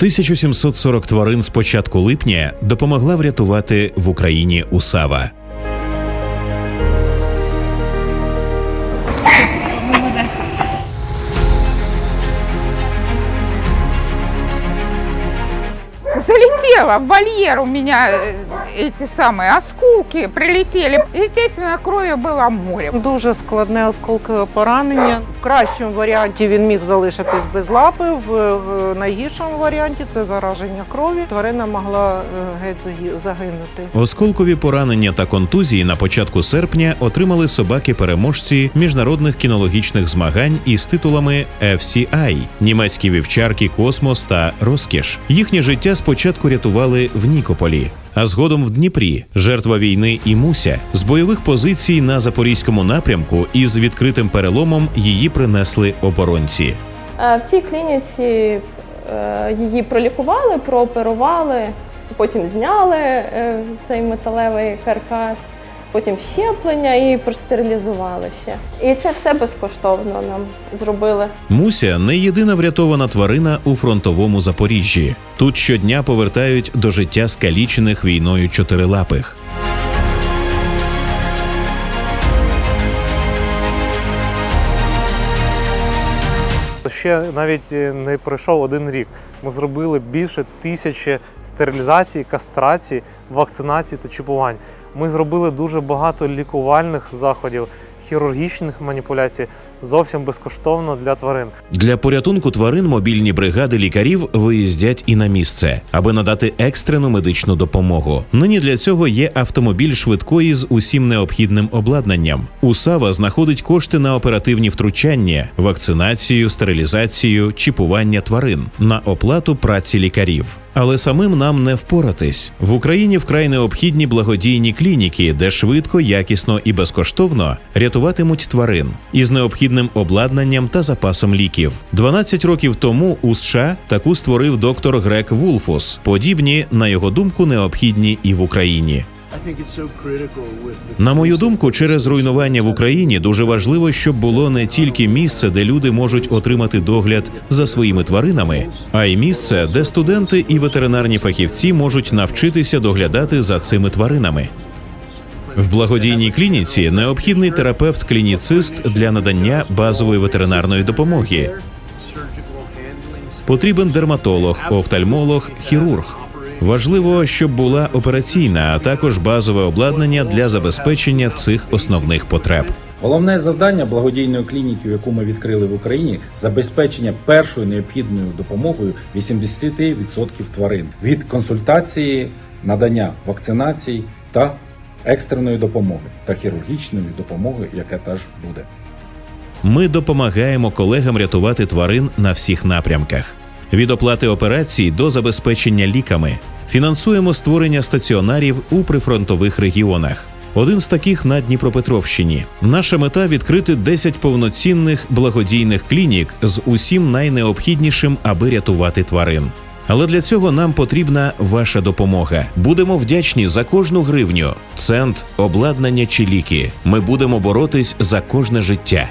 1740 тварин з початку липня допомогла врятувати в Україні Усава. Залетела в вольер у меня э, эти самые осколки прилетели. Естественно, крови было море. Дуже складне осколкове поранення. В кращому варіанті він міг залишитись без лапи. В е, найгіршому варіанті це зараження крові. Тварина могла е, геть загі- загинути. Осколкові поранення та контузії на початку серпня отримали собаки-переможці міжнародних кінологічних змагань із титулами FCI – німецькі вівчарки Космос та Розкіш. Їхнє життя спочатку рятували в Нікополі. А згодом в Дніпрі жертва війни і Муся з бойових позицій на запорізькому напрямку із відкритим переломом її принесли оборонці. Е, В цій клініці е, її пролікували, прооперували, потім зняли е, цей металевий каркас, потім щеплення і простерилізували ще. І це все безкоштовно нам зробили. Муся не єдина врятована тварина у фронтовому Запоріжжі. Тут щодня повертають до життя скалічених війною чотирилапих. Ще навіть е, не пройшов один рік. Ми зробили більше тисячі стерилізацій, кастрацій, вакцинацій та чіпувань. Ми зробили дуже багато лікувальних заходів, хірургічних маніпуляцій зовсім безкоштовно для тварин. Для порятунку тварин мобільні бригади лікарів виїздять і на місце, аби надати екстрену медичну допомогу. Нині для цього є автомобіль швидкої з усім необхідним обладнанням. УСАВА знаходить кошти на оперативні втручання, вакцинацію, стерилізацію, чіпування тварин на оплату праці лікарів. Але самим нам не впоратись в Україні вкрай необхідні благодійні клініки, де швидко, якісно і безкоштовно рятуватимуть тварин із необхідним обладнанням та запасом ліків. 12 років тому у США таку створив доктор Грек Вулфус. Подібні, на його думку, необхідні і в Україні. На мою думку, через руйнування в Україні дуже важливо, щоб було не тільки місце, де люди можуть отримати догляд за своїми тваринами, а й місце, де студенти і ветеринарні фахівці можуть навчитися доглядати за цими тваринами. В благодійній клініці необхідний терапевт-клініцист для надання базової ветеринарної допомоги. Потрібен дерматолог, офтальмолог, хірург. Важливо, щоб була операційна, а також базове обладнання для забезпечення цих основних потреб. Головне завдання благодійної клініки, яку ми відкрили в Україні, забезпечення першою необхідною допомогою 80% тварин від консультації, надання вакцинацій та екстреної допомоги та хірургічної допомоги, яка теж буде. Ми допомагаємо колегам рятувати тварин на всіх напрямках. Від оплати операцій до забезпечення ліками фінансуємо створення стаціонарів у прифронтових регіонах. Один з таких на Дніпропетровщині. Наша мета відкрити 10 повноцінних благодійних клінік з усім найнеобхіднішим, аби рятувати тварин. Але для цього нам потрібна ваша допомога. Будемо вдячні за кожну гривню, цент, обладнання чи ліки. Ми будемо боротись за кожне життя.